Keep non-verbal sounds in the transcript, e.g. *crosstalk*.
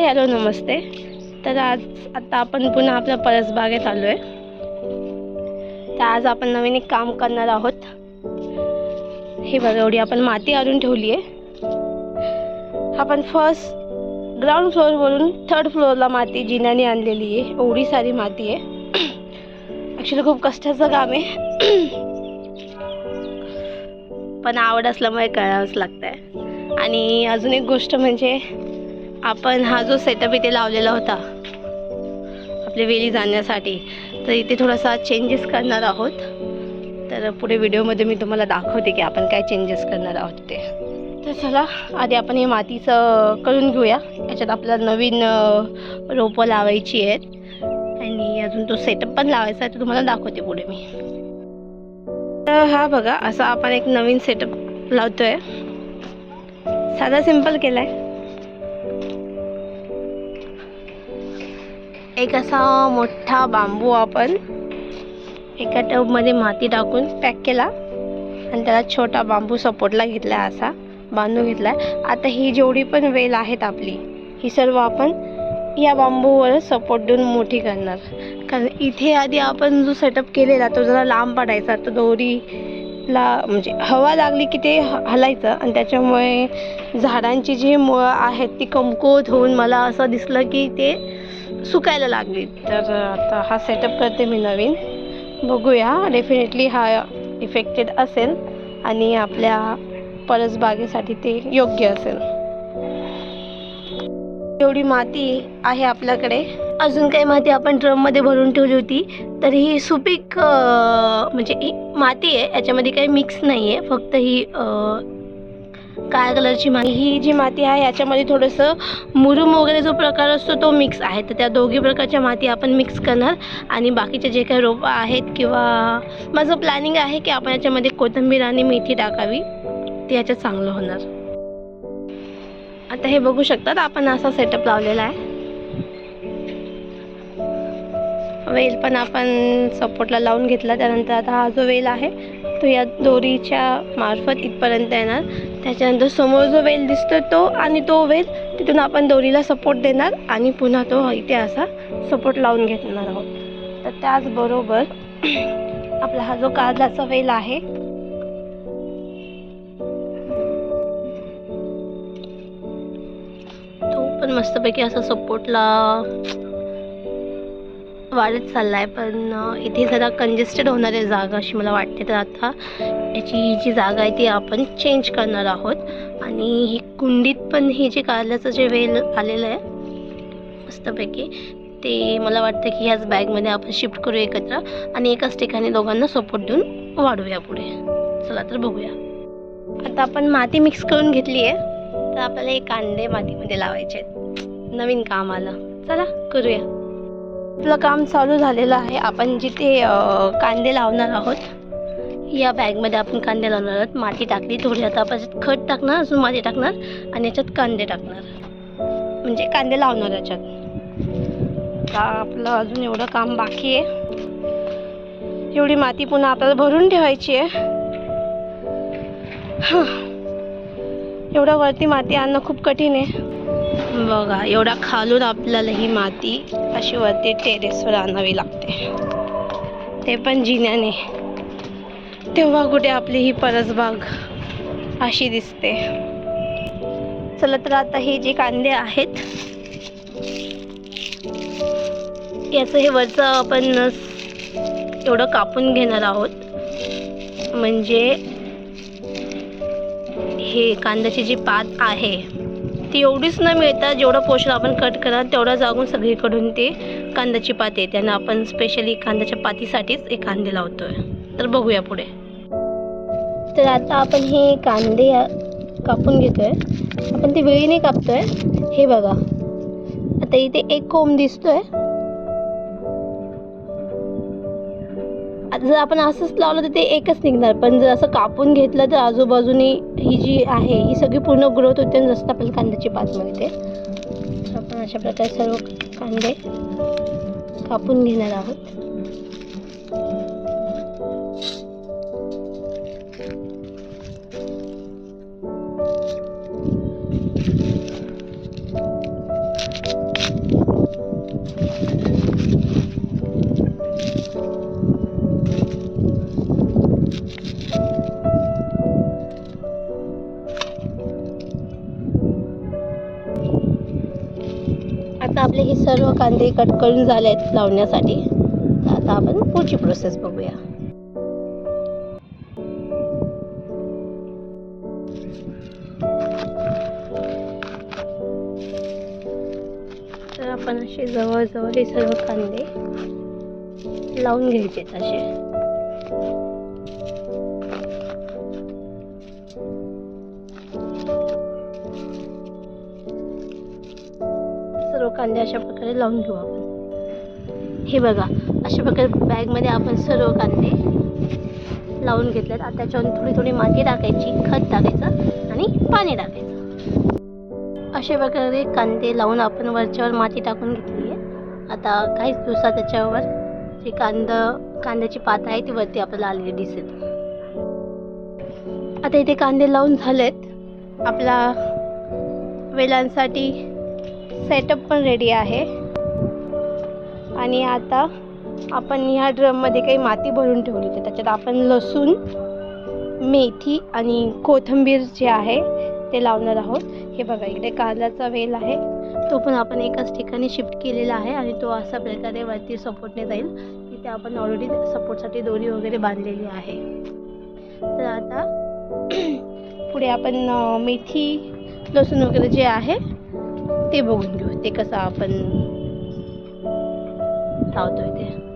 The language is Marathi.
हॅलो नमस्ते. तर आज आता आपण पुन्हा आपल्या परसबागेत आलो आहे तर आज आपण नवीन एक काम करणार आहोत. हे बघा एवढी आपण माती आणून ठेवली आहे आपण फर्स्ट ग्राउंड फ्लोअरवरून थर्ड फ्लोअरला माती जिन्याने आणलेली आहे एवढी सारी माती आहे. ॲक्च्युली खूप कष्टाचं काम आहे. पण आवड असल्यामुळे करावंच लागतं आहे आणि अजून एक गोष्ट म्हणजे आपण हा जो सेटअप इथे लावलेला होता आपली वेली जाण्यासाठी तर इथे थोडासा चेंजेस करणार आहोत. तर पुढे व्हिडिओमध्ये मी तुम्हाला दाखवते की आपण काय चेंजेस करणार आहोत ते तर चला आधी आपण हे मातीचं करून घेऊया. याच्यात आपल्याला नवीन रोपं लावायची आहेत. आणि अजून तो सेटअप पण लावायचा आहे तो तुम्हाला दाखवते पुढे मी. तर हा बघा असा आपण एक नवीन सेटअप लावतोय. साधा सिंपल केला आहे एक असा मोठा बांबू आपण एका टबमध्ये माती टाकून पॅक केला. आणि त्याला छोटा बांबू सपोर्टला घेतला असा बांधून घेतला. आता ही जेवढी पण वेल आहेत आपली ही सर्व आपण या बांबूवर सपोर्ट देऊन मोठी करणार. कारण इथे आधी आपण जो सेटअप केलेला तो जरा लांब पडायचा. तो दोरीला म्हणजे हवा लागली की ते ह- हलायचं. आणि त्याच्यामुळे झाडांची जी मुळं आहेत ती कमकुवत होऊन मला असं दिसलं की ते सुकायला लागली. तर आता हा सेटअप करते मी नवीन. बघूया डेफिनेटली हा इफेक्टेड असेल आणि आपल्या परसबागेसाठी ते योग्य असेल. एवढी माती आहे आपल्याकडे. अजून काही माती आपण ड्रममध्ये भरून ठेवली होती तर ही सुपीक म्हणजे ही माती आहे याच्यामध्ये काही मिक्स नाही आहे फक्त ही काळ्या कलरची माती. ही जी माती आहे याच्यामध्ये थोडंसं मुरुम वगैरे जो प्रकार असतो तो मिक्स आहे. तर त्या दोघी प्रकारच्या माती आपण मिक्स करणार. आणि बाकीचे जे काही रोपं आहेत किंवा माझं प्लॅनिंग आहे की आपण याच्यामध्ये कोथिंबीर आणि मेथी टाकावी. ते याच्यात चांगलं होणार. आता हे बघू शकतात आपण असा सेटअप लावलेला आहे. वेल पण आपण सपोर्टला लावून घेतला. त्यानंतर आता हा जो वेल आहे तो या दोरीच्या मार्फत इथपर्यंत येणार. त्याच्यानंतर समोर जो वेल दिसतो तो आणि तो वेल तिथून आपण दोरीला सपोर्ट देणार आणि पुन्हा तो इथे असा सपोर्ट लावून घेणार आहोत. तर त्याचबरोबर *clears throat* आपला हा जो काजलाचा वेल आहे तो पण मस्तपैकी असा सपोर्टला वाढत चाललाय पण इथे जरा कंजेस्टेड होणार आहे जागा अशी मला वाटते. तर आता याची जी जागा आहे ती आपण चेंज करणार आहोत. आणि ही कुंडीत पण हे जे कारल्याचं जे वेल आलेलं आहे मस्तपैकी ते मला वाटतं की ह्याच बॅगमध्ये आपण शिफ्ट करू एकत्र आणि एकाच ठिकाणी दोघांना सपोर्ट देऊन वाढवूया पुढे. चला तर बघूया. आता आपण माती मिक्स करून घेतली आहे. तर आपल्याला हे कांदे मातीमध्ये लावायचे आहेत. नवीन काम आलं. चला करूया. आपलं काम चालू झालेलं आहे. आपण जिथे कांदे लावणार आहोत या बॅगमध्ये आपण कांदे लावणार आहोत. माती टाकली थोडी आता आपण खत टाकणार अजून माती टाकणार आणि याच्यात कांदे टाकणार. म्हणजे कांदे लावणार याच्यात. का आपलं अजून एवढं काम बाकी आहे. एवढी माती पुन्हा आपल्याला भरून ठेवायची आहे. हां. एवढं वरती माती आणणं खूप कठीण आहे. बघा एवढा खालून आपल्याला ही माती अशी वरती टेरेसवर आणावी लागते. ते पण जिन्याने. तेव्हा कुठे आपली ही परसबाग अशी दिसते. चला तर आता हे जे कांदे आहेत याचं हे वरचं आपण एवढं कापून घेणार आहोत. म्हणजे हे कांद्याची जी पात आहे ती एवढीच न मिळता जेवढं पोषण आपण कट करा तेवढं जागून सगळीकडून ते कांद्याची पाती येते. आणि आपण स्पेशली कांद्याच्या पातीसाठीच एक कांदे लावतोय. तर बघूया पुढे. तर आता आपण हे कांदे कापून घेतोय. आपण ते वेळीने कापतोय. हे बघा. आता इथे एक कोंब दिसतोय. आता जर आपण असंच लावलं तर ते एकच निघणार. पण जर असं कापून घेतलं तर आजूबाजूनी ही जी आहे ही सगळी पूर्ण ग्रोथ होते आणि जसं आपल्याला कांद्याची पात मिळते. तर आपण अशा प्रकारे सर्व कांदे कापून घेणार आहोत. सर्व कांदे कट करून झाले आहेत लावण्यासाठी. तर आता आपण पुढची प्रोसेस बघूया. तर आपण असे जवळजवळ हे सर्व कांदे लावून घ्यायचे असे. सर्व कांदे अशा प्रकारे लावून घेऊ आपण. हे बघा अशा प्रकारे बॅगमध्ये आपण सर्व कांदे लावून घेतल्यात आता त्याच्यावर थोडी थोडी माती टाकायची खत टाकायचं आणि पाणी टाकायचं. अशा प्रकारे कांदे लावून आपण वरच्यावर माती टाकून घेतली आहे. आता काहीच दिवसात त्याच्यावर जी कांद कांद्याची पात आहे ती वरती आपल्याला आलेली दिसेल. आता इथे कांदे लावून झालेत. आपला वेलांसाठी सेटअप पण रेडी आहे. आणि आता आपण ह्या ड्रममध्ये काही माती भरून ठेवली होती त्याच्यात आपण लसूण मेथी आणि कोथिंबीर जे आहे ते लावणार आहोत. हे बघा इकडे कारल्याचा वेल आहे. तो पण आपण एकाच ठिकाणी शिफ्ट केलेला आहे आणि तो अशा प्रकारे वरती सपोर्टने जाईल. तिथे आपण ऑलरेडी सपोर्टसाठी दोरी वगैरे बांधलेली आहे. तर आता *clears throat* पुढे आपण मेथी लसूण वगैरे जे आहे ते बघून घेऊ. ते कसं आपण लावतोय ते.